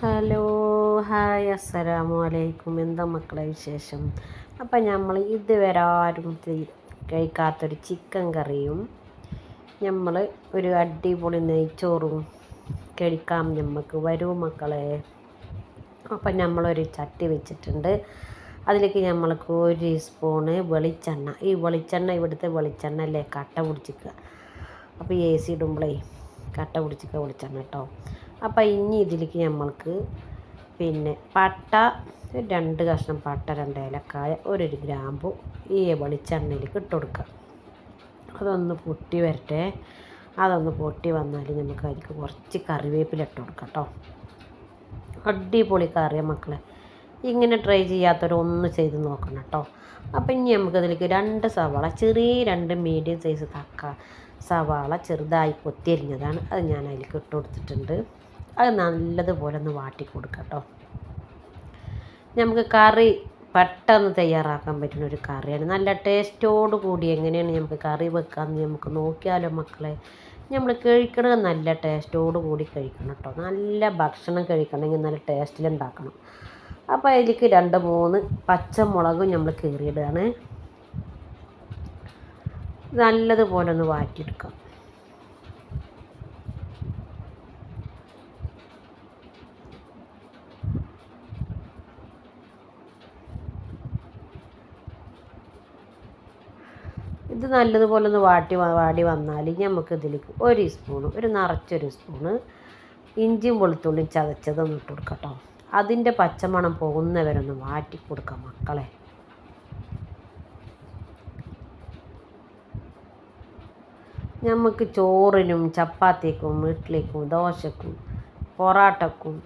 Hello hi അസ്സലാമു അലൈക്കും എന്താ മക്കളെ വിശേഷം? അപ്പം നമ്മൾ ഇതുവരെ ആരും കഴിക്കാത്തൊരു ചിക്കൻ കറിയും നമ്മൾ ഒരു അടിപൊളി നെയ്ച്ചോറും കഴിക്കാം നമുക്ക് വരൂ മക്കളെ. അപ്പം നമ്മളൊരു ചട്ടി വെച്ചിട്ടുണ്ട്. അതിലേക്ക് നമ്മൾക്ക് ഒരു സ്പൂണ് വെളിച്ചെണ്ണ. ഈ വെളിച്ചെണ്ണ ഇവിടുത്തെ വെളിച്ചെണ്ണ അല്ലേ? കട്ട പിടിച്ചിക്കുക അപ്പോൾ എ സി ഇടുമ്പോഴേ കട്ട പിടിച്ചിക്കുക വെളിച്ചെണ്ണ കേട്ടോ അപ്പോൾ ഇനി ഇതിലേക്ക് നമ്മൾക്ക് പിന്നെ പട്ട രണ്ട് കഷ്ണം പട്ട രണ്ട് ഏലക്കായ ഒരു ഗ്രാമ്പു ഈ വെളിച്ചെണ്ണയിലേക്ക് ഇട്ട് കൊടുക്കുക. അതൊന്ന് പൊട്ടി വരട്ടെ. അതൊന്ന് പൊട്ടി വന്നാൽ നമുക്ക് അതിലേക്ക് കുറച്ച് കറിവേപ്പില ഇട്ട് കൊടുക്കാം കേട്ടോ. അടിപൊളി കറിയാണ് മക്കളെ. ഇങ്ങനെ ട്രൈ ചെയ്യാത്തവരൊന്ന് ചെയ്ത് നോക്കണം കേട്ടോ. അപ്പം ഇനി നമുക്കതിലേക്ക് രണ്ട് സവാള ചെറിയ രണ്ട് മീഡിയം സൈസ് തക്ക സവാള ചെറുതായി കൊത്തിയരിഞ്ഞതാണ്. അത് ഞാൻ അതിലേക്ക് ഇട്ട് കൊടുത്തിട്ടുണ്ട്. അത് നല്ലതുപോലെ ഒന്ന് വാട്ടി കൊടുക്കുക കേട്ടോ. നമുക്ക് കറി പെട്ടെന്ന് തയ്യാറാക്കാൻ പറ്റുന്ന ഒരു കറിയാണ്. നല്ല ടേസ്റ്റോട് കൂടി എങ്ങനെയാണ് നമുക്ക് കറി വെക്കാമെന്ന് നമുക്ക് നോക്കിയാലോ മക്കളെ. നമ്മൾ കഴിക്കണത് നല്ല ടേസ്റ്റോട് കൂടി കഴിക്കണം കേട്ടോ. നല്ല ഭക്ഷണം കഴിക്കണമെങ്കിൽ നല്ല ടേസ്റ്റിൽ ഉണ്ടാക്കണം. അപ്പോൾ അതിലേക്ക് രണ്ട് മൂന്ന് പച്ചമുളകും നമ്മൾ കീറിയിടുകയാണ്. നല്ലതുപോലെ ഒന്ന് വാറ്റിയെടുക്കാം. ഇത് നല്ലതുപോലെ ഒന്ന് വാട്ടി വാടി വന്നാൽ നമുക്ക് ഇതിലേക്ക് ഒരു സ്പൂണ് ഒരു നിറച്ചൊരു സ്പൂണ് ഇഞ്ചിയും വെളുത്തുള്ളിയും ചതച്ചതൊന്ന് ഇട്ട് കൊടുക്കട്ടോ അതിന്റെ പച്ചമണം പോകുന്നവരൊന്ന് മാറ്റി കൊടുക്കാം മക്കളെ. നമുക്ക് ചോറിനും ചപ്പാത്തിക്കും ഇഡ്ലിക്കും ദോശക്കും പൊറാട്ടക്കും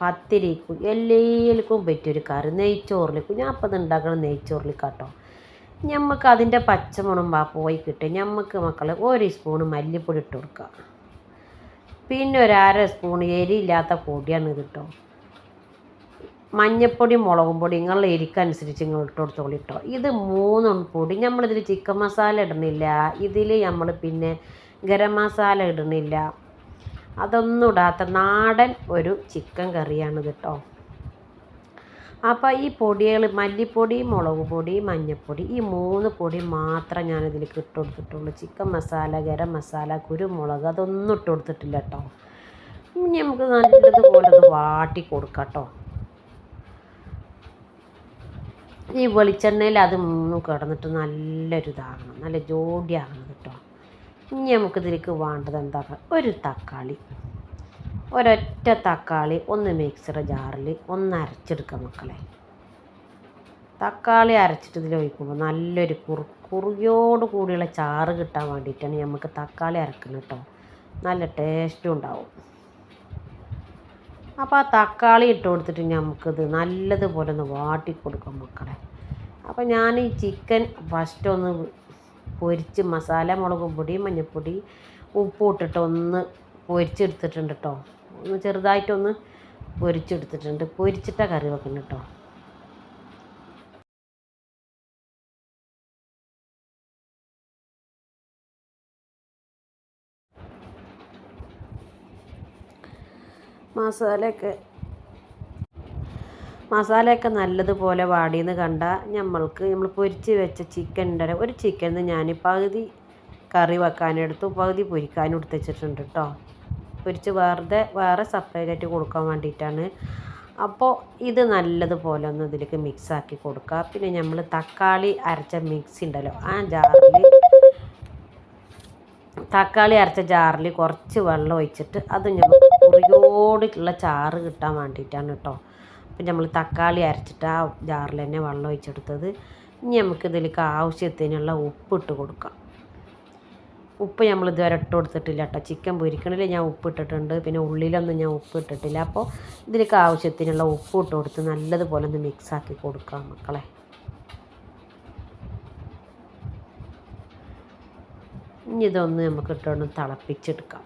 പത്തിരിക്കും എല്ലാവർക്കും പറ്റിയൊരു കറി. നെയ്ച്ചോറിലേക്കും. ഞാൻ അപ്പം ഇത് ഉണ്ടാക്കണം നെയ്ച്ചോറിലേക്കാട്ടോ. ഞമ്മക്ക് അതിന്റെ പച്ചമണം വാ പോയി കിട്ടും. ഞമ്മക്ക് മക്കൾ ഒരു സ്പൂൺ മല്ലിപ്പൊടി ഇട്ട് കൊടുക്കുക പിന്നെ ഒരു അര സ്പൂൺ എരിയില്ലാത്ത പൊടിയാണ് കിട്ടും മഞ്ഞപ്പൊടി മുളകും പൊടി നിങ്ങളുടെ എരിക്കനുസരിച്ച് നിങ്ങൾ ഇട്ട് കൊടുത്തോളി ഇട്ടോ ഇത് മൂന്നും പൊടി നമ്മളിതിൽ ചിക്കൻ മസാല ഇടണില്ല. ഇതിൽ നമ്മൾ പിന്നെ ഗരം മസാല ഇടണില്ല. അതൊന്നും ഇടാത്ത നാടൻ ഒരു ചിക്കൻ കറിയാണ് കേട്ടോ അപ്പോൾ ഈ പൊടികൾ മല്ലിപ്പൊടി മുളക് പൊടി മഞ്ഞൾപ്പൊടി ഈ മൂന്ന് പൊടി മാത്രം ഞാനിതിലേക്ക് ഇട്ട് കൊടുത്തിട്ടുള്ളൂ ചിക്കൻ മസാല ഗരം മസാല കുരുമുളക് അതൊന്നും ഇട്ട് കൊടുത്തിട്ടില്ല കേട്ടോ ഇനി നമുക്ക് നല്ലതുപോലെ ഒന്ന് വാട്ടി കൊടുക്കാം കേട്ടോ ഈ വെളിച്ചെണ്ണയിൽ അത് മൂന്നും കിടന്നിട്ട് നല്ലൊരിതാകണം നല്ല ജോഡിയാകണം കേട്ടോ ഇനി നമുക്കിതിലേക്ക് വേണ്ടത് എന്താ? ഒരു തക്കാളി. ഒരൊറ്റ തക്കാളി ഒന്ന് മിക്സർ ജാറിൽ ഒന്ന് അരച്ചെടുക്കുക മക്കളെ. തക്കാളി അരച്ചിട്ട് ഇതിൽ ഒഴിക്കുമ്പോൾ നല്ലൊരു കുറു കുറുകിയോട് കൂടിയുള്ള ചാറ് കിട്ടാൻ വേണ്ടിയിട്ടാണ് നമുക്ക് തക്കാളി അരക്കുന്നത് കേട്ടോ നല്ല ടേസ്റ്റും ഉണ്ടാവും. അപ്പോൾ ആ തക്കാളി ഇട്ട് കൊടുത്തിട്ട് നമുക്കിത് നല്ലതുപോലെ ഒന്ന് വാട്ടി കൊടുക്കും മക്കളെ. അപ്പോൾ ഞാൻ ഈ ചിക്കൻ ഫസ്റ്റ് ഒന്ന് പൊരിച്ച് മസാല മുളകും പൊടി മഞ്ഞൾപ്പൊടി ഉപ്പും ഇട്ടിട്ട് ഒന്ന് പൊരിച്ചെടുത്തിട്ടുണ്ട് കേട്ടോ ചെറുതായിട്ടൊന്ന് പൊരിച്ചെടുത്തിട്ടുണ്ട്. പൊരിച്ചിട്ട കറി വെക്കണം കേട്ടോ. മസാലയൊക്കെ മസാലയൊക്കെ നല്ലതുപോലെ വാടിയെന്ന് കണ്ടാൽ നമ്മൾക്ക് നമ്മൾ പൊരിച്ച് വെച്ച ചിക്കന്റെ ഒരു ചിക്കൻ ഞാൻ പകുതി കറി വെക്കാനെടുത്തു പകുതി പൊരിക്കാനും എടുത്ത് വെച്ചിട്ടുണ്ട് കേട്ടോ. പൊരിച്ച് വെറുതെ വേറെ സെപ്പറേറ്റ് കൊടുക്കാൻ വേണ്ടിയിട്ടാണ്. അപ്പോൾ ഇത് നല്ലതുപോലെ ഒന്ന് ഇതിലേക്ക് മിക്സാക്കി കൊടുക്കുക. പിന്നെ നമ്മൾ തക്കാളി അരച്ച മിക്സി ഉണ്ടല്ലോ ആ ജാറിൽ തക്കാളി അരച്ച ജാറിൽ കുറച്ച് വെള്ളം ഒഴിച്ചിട്ട് അത് ഞങ്ങൾ കുറിയോടുള്ള ചാറ് കിട്ടാൻ വേണ്ടിയിട്ടാണ് കേട്ടോ അപ്പം നമ്മൾ തക്കാളി അരച്ചിട്ട് ആ ജാറിൽ തന്നെ വെള്ളം ഒഴിച്ചെടുത്തത്. ഇനി നമുക്കിതിലേക്ക് ആവശ്യത്തിനുള്ള ഉപ്പിട്ട് കൊടുക്കാം. ഉപ്പ് നമ്മൾ ഇതുവരെ ഇട്ട് കൊടുത്തിട്ടില്ല കേട്ടോ ചിക്കൻ പൊരിക്കണിൽ ഞാൻ ഉപ്പ് ഇട്ടിട്ടുണ്ട്. പിന്നെ ഉള്ളിലൊന്നും ഞാൻ ഉപ്പ് ഇട്ടിട്ടില്ല. അപ്പോൾ ഇതിലേക്ക് ആവശ്യത്തിനുള്ള ഉപ്പ് ഇട്ട് കൊടുത്ത് നല്ലതുപോലെ ഒന്ന് മിക്സാക്കി കൊടുക്കാം മക്കളെ. ഇനി ഇതൊന്ന് നമുക്ക് ഇട്ടൊന്ന് തിളപ്പിച്ചെടുക്കാം.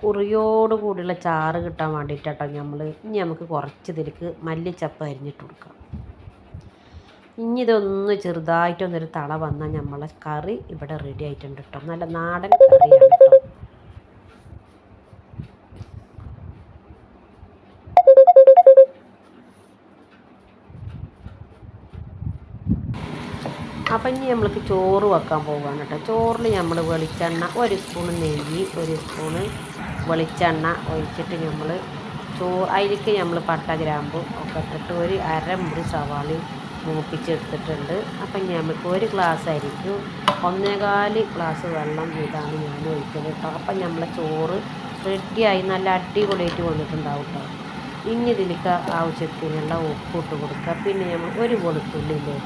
കുറിയോട് കൂടിയുള്ള ചാറ് കിട്ടാൻ വേണ്ടിയിട്ടാട്ടോ നമ്മൾ ഇനി നമുക്ക് കുറച്ച് ഇതിലേക്ക് മല്ലിച്ചപ്പ് അരിഞ്ഞിട്ട് കൊടുക്കാം. ഇനി ഇതൊന്ന് ചെറുതായിട്ടൊന്നൊരു തള വന്നാൽ നമ്മളെ കറി ഇവിടെ റെഡി ആയിട്ടുണ്ട് കേട്ടോ നല്ല നാടൻ കറിയാണ്. അപ്പം ഇനി നമ്മൾക്ക് ചോറ് വെക്കാൻ പോവുകയാണ് കേട്ടോ. ചോറിൽ നമ്മൾ വെളിച്ചെണ്ണ ഒരു സ്പൂൺ നെയ്യ് ഒരു സ്പൂണ് വെളിച്ചെണ്ണ ഒഴിച്ചിട്ട് നമ്മൾ ചോ അതിലേക്ക് നമ്മൾ പട്ട ഗ്രാമ്പു ഒക്കെ ഇട്ടിട്ട് ഒരു അരമുറി സവാളി മൂപ്പിച്ചെടുത്തിട്ടുണ്ട്. അപ്പം നമുക്ക് ഒരു ഗ്ലാസ് അരിക്കും ഒന്നേകാൽ ഗ്ലാസ് വെള്ളം ഇതാണ് ഞാൻ ഒഴിക്കുന്നത് കേട്ടോ. അപ്പം നമ്മളെ ചോറ് റെഡിയായി നല്ല അടിപൊളിയായിട്ട് വന്നിട്ടുണ്ടാവും കേട്ടോ. ഇനി ഇതിലേക്ക് ആവശ്യത്തിനുള്ള ഉപ്പ് ഇട്ട് കൊടുക്കുക. പിന്നെ നമ്മൾ ഒരു വെളുത്തുള്ളില്ലേ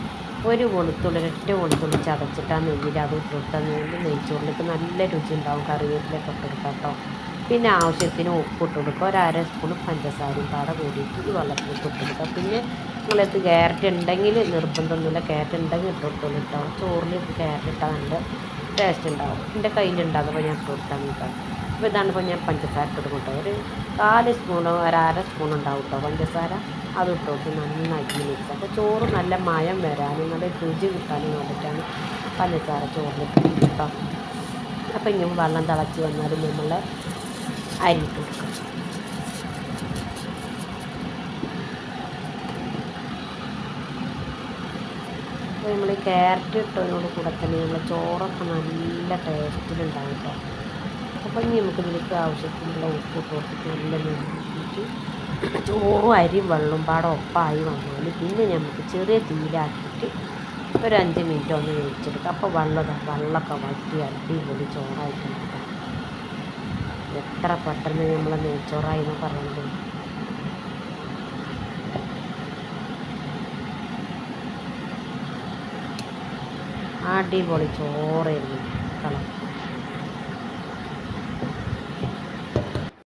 ഒരു വെളുത്തുള്ളി ഒറ്റ വെളുത്തുള്ളി ചതച്ചിട്ട് ആ നെയ്യിൽ അത് ഇട്ടാൽ നെയ്യിൽ നെയ്ച്ചോറിലേക്ക് നല്ല രുചി ഉണ്ടാവും കറിവേപ്പിലൊക്കെ ഇട്ട് കൊടുക്കാം കേട്ടോ പിന്നെ ആവശ്യത്തിന് ഉപ്പ് ഇട്ട് കൊടുക്കുക ഒരു അര സ്പൂൺ പഞ്ചസാരയും പാടെ കൂടിയിട്ട് വെള്ളത്തിലേക്ക് ഇട്ട് കൊടുക്കുക പിന്നെ നിങ്ങളത് ക്യാരറ്റ് ഉണ്ടെങ്കിൽ നിർബന്ധമൊന്നുമില്ല ക്യാരറ്റ് ഉണ്ടെങ്കിൽ ഇട്ട് കൊടുത്തോളൂ കേട്ടോ ചോറിൽ ക്യാരറ്റ് ഇട്ടാൽ നല്ല ടേസ്റ്റ് ഉണ്ടാവും എന്റെ കയ്യിലുണ്ടാകുമ്പോൾ ഞാൻ ഇട്ട് കൊടുക്കാൻ കേട്ടോ അപ്പോൾ ഇതാണ് ഇപ്പോൾ ഞാൻ പഞ്ചസാര ഇട്ട് കൊടുക്കുക ഒരു കാൽ സ്പൂണോ ഒരു അര സ്പൂൺ ഉണ്ടാവും കേട്ടോ പഞ്ചസാര. അത് ഇട്ട് കൊടുത്ത് നന്നായിട്ട് മിക്സ്. അപ്പോൾ ചോറ് നല്ല മയം വരാനും നല്ല രുചി കിട്ടാനും വേണ്ടിയിട്ടാണ് പഞ്ചസാര ചോറിൽ കേട്ടോ അപ്പോൾ ഇങ്ങനെ വെള്ളം തിളച്ച് വന്നാലും നമ്മൾ അരി കൊടുക്കും. അപ്പോൾ നമ്മൾ ഈ ക്യാരറ്റ് ഇട്ടതിനോട് കൂടെ തന്നെ നമ്മൾ ചോറൊക്കെ നല്ല ടേസ്റ്റിലുണ്ടാവും കേട്ടോ അപ്പോൾ ഇനി നമുക്ക് ഇതിലേക്ക് ആവശ്യത്തിനുള്ള ഉപ്പ് കൊടുത്തിട്ട് നല്ല നെല്ലിട്ട് ചോറും അരിയും വെള്ളം പാടെ ഒപ്പായി വന്നാൽ പിന്നെ നമുക്ക് ചെറിയ തീയിലാക്കിയിട്ട് ഒരു അഞ്ച് മിനിറ്റ് ഒന്ന് വേവിച്ചെടുക്കുക അപ്പോൾ വെള്ളം വെള്ളമൊക്കെ വറ്റി അടിപൊളി ചോറായിട്ടുണ്ട് എത്ര പെട്ടെന്ന് നമ്മൾ നെയ്ച്ചോറായി എന്ന് പറയുന്നത് അടിപൊളി ചോറായിരുന്നു.